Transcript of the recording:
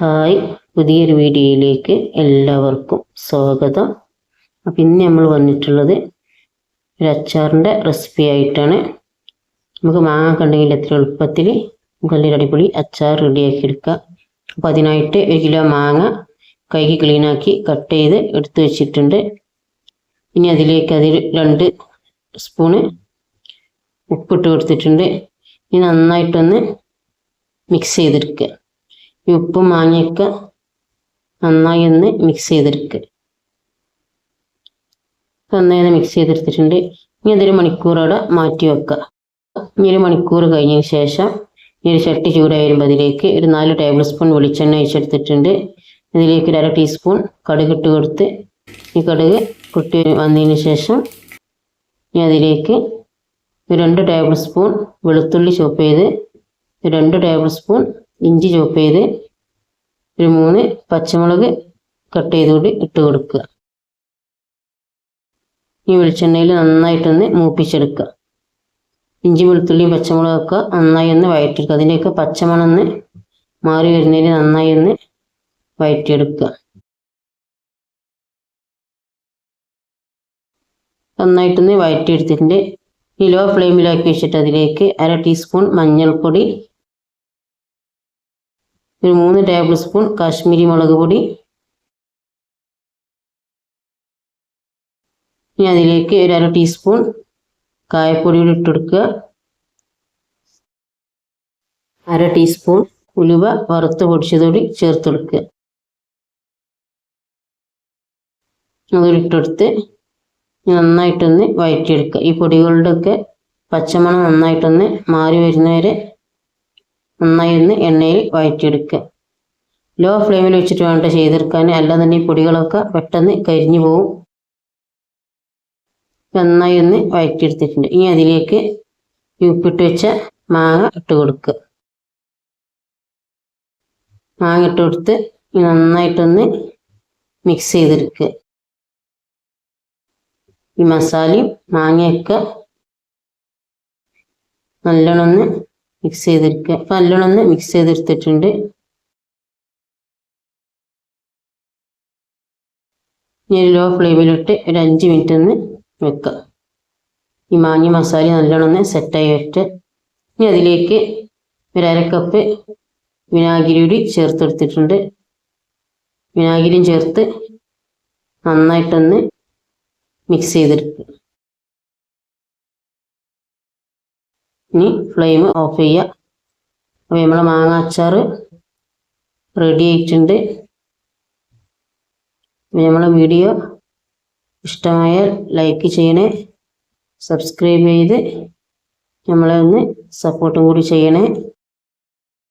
Hi. പുതിയൊരു വീഡിയോയിലേക്ക് എല്ലാവർക്കും സ്വാഗതം. അപ്പം ഇന്ന് നമ്മൾ വന്നിട്ടുള്ളത് ഒരു അച്ചാറിന്റെ റെസിപ്പി ആയിട്ടാണ്. നമുക്ക് മാങ്ങ കണ്ടെങ്കിൽ എത്ര എളുപ്പത്തിൽ നമുക്ക് നല്ലൊരു അടിപൊളി അച്ചാർ റെഡിയാക്കി എടുക്കാം. അപ്പോൾ അതിനായിട്ട് ഒരു കിലോ മാങ്ങ കൈക്ക് ക്ലീനാക്കി കട്ട് ചെയ്ത് എടുത്തു വെച്ചിട്ടുണ്ട്. ഇനി അതിലേക്ക് അതിൽ രണ്ട് സ്പൂണ് ഉപ്പിട്ട് കൊടുത്തിട്ടുണ്ട്. ഇനി നന്നായിട്ടൊന്ന് മിക്സ് ചെയ്തെടുക്കുക. ഉപ്പും മാങ്ങയൊക്കെ നന്നായി ഒന്ന് മിക്സ് ചെയ്തെടുക്കുക നന്നായി മിക്സ് ചെയ്തെടുത്തിട്ടുണ്ട്. ഇനി അതൊരു മണിക്കൂറോടെ മാറ്റി വെക്കുക ഇനി ഒരു മണിക്കൂർ കഴിഞ്ഞതിന് ശേഷം ഇനി ഒരു ചട്ടി ചൂടായി വരുമ്പോൾ അതിലേക്ക് ഒരു നാല് ടേബിൾ സ്പൂൺ വെളിച്ചെണ്ണ ഒഴിച്ചെടുത്തിട്ടുണ്ട്. ഇതിലേക്ക് ഒരു അര ടീസ്പൂൺ കടുക് ഇട്ട് കൊടുത്ത് ഈ കടുക് പൊട്ടി വന്നതിന് ശേഷം ഇനി അതിലേക്ക് രണ്ട് ടേബിൾ സ്പൂൺ വെളുത്തുള്ളി ചോപ്പ് ചെയ്ത് രണ്ട് ടേബിൾ സ്പൂൺ ഇഞ്ചി ചോപ്പ് ചെയ്ത് ഒരു മൂന്ന് പച്ചമുളക് കട്ട് ചെയ്തുകൂടി ഇട്ട് കൊടുക്കുക. ഈ വെളിച്ചെണ്ണയിൽ നന്നായിട്ടൊന്ന് മൂപ്പിച്ചെടുക്കുക. ഇഞ്ചി വെളുത്തുള്ളിയും പച്ചമുളകൊക്കെ നന്നായി ഒന്ന് വഴറ്റിയെടുക്കുക അതിന്റെയൊക്കെ പച്ചമണന്ന് മാറി വരുന്നതിന് നന്നായി ഒന്ന് വഴറ്റിയെടുക്കുക നന്നായിട്ടൊന്ന് വഴറ്റിയെടുത്തിട്ടുണ്ട് ഈ ലോ ഫ്ലെയിമിലാക്കി വെച്ചിട്ട് അതിലേക്ക് അര ടീസ്പൂൺ മഞ്ഞൾപ്പൊടി ഒരു മൂന്ന് ടേബിൾ സ്പൂൺ കാശ്മീരി മുളക് പൊടി. ഇനി അതിലേക്ക് ഒരു അര ടീസ്പൂൺ കായപ്പൊടി കൂടി ഇട്ടെടുക്കുക അര ടീസ്പൂൺ ഉലുവ വറുത്ത് പൊടിച്ചതുകൂടി ചേർത്തെടുക്കുക അതുകൂടി ഇട്ടെടുത്ത് നന്നായിട്ടൊന്ന് വഴറ്റിയെടുക്കുക. ഈ പൊടികളുടെയൊക്കെ പച്ചമണം നന്നായിട്ടൊന്ന് മാറി വരുന്നവരെ നന്നായി ഒന്ന് എണ്ണയിൽ വഴറ്റിയെടുക്കുക ലോ ഫ്ലെയിമിൽ വെച്ചിട്ട് വേണ്ട ചെയ്തെടുക്കാൻ അല്ലാതെ പൊടികളൊക്കെ പെട്ടെന്ന് കരിഞ്ഞു പോവും. നന്നായി ഒന്ന് വഴറ്റിയെടുത്തിട്ടുണ്ട്. ഇനി അതിലേക്ക് ഉപ്പിട്ട് വെച്ച മാങ്ങ ഇട്ട് കൊടുക്കുക മാങ്ങ ഇട്ട് കൊടുത്ത് നന്നായിട്ടൊന്ന് മിക്സ് ചെയ്തെടുക്കുക ഈ മസാലയും മാങ്ങയൊക്കെ നല്ലോണം ഒന്ന് മിക്സ് ചെയ്തെടുക്കുക അപ്പം നല്ലോണം ഒന്ന് മിക്സ് ചെയ്തെടുത്തിട്ടുണ്ട്. ഇനി ലോ ഫ്ലെയിമിലിട്ട് ഒരു അഞ്ച് മിനിറ്റ് ഒന്ന് വെക്കുക ഈ മാങ്ങി മസാല നല്ലോണം ഒന്ന് സെറ്റായി വെച്ച് ഇനി അതിലേക്ക് ഒരു അര കപ്പ് വിനാഗിരി കൂടി ചേർത്തെടുത്തിട്ടുണ്ട്. വിനാഗിരിയും ചേർത്ത് നന്നായിട്ടൊന്ന് മിക്സ് ചെയ്തെടുക്കുക. ഇനി ഫ്ലെയിം ഓഫ് ചെയ്യുക അപ്പോൾ നമ്മളെ മാങ്ങ അച്ചാർ റെഡി ആയിട്ടുണ്ട്. നമ്മളെ വീഡിയോ ഇഷ്ടമായാൽ ലൈക്ക് ചെയ്യണേ സബ്സ്ക്രൈബ് ചെയ്ത് നമ്മളെ ഒന്ന് സപ്പോർട്ടും കൂടി ചെയ്യണേ.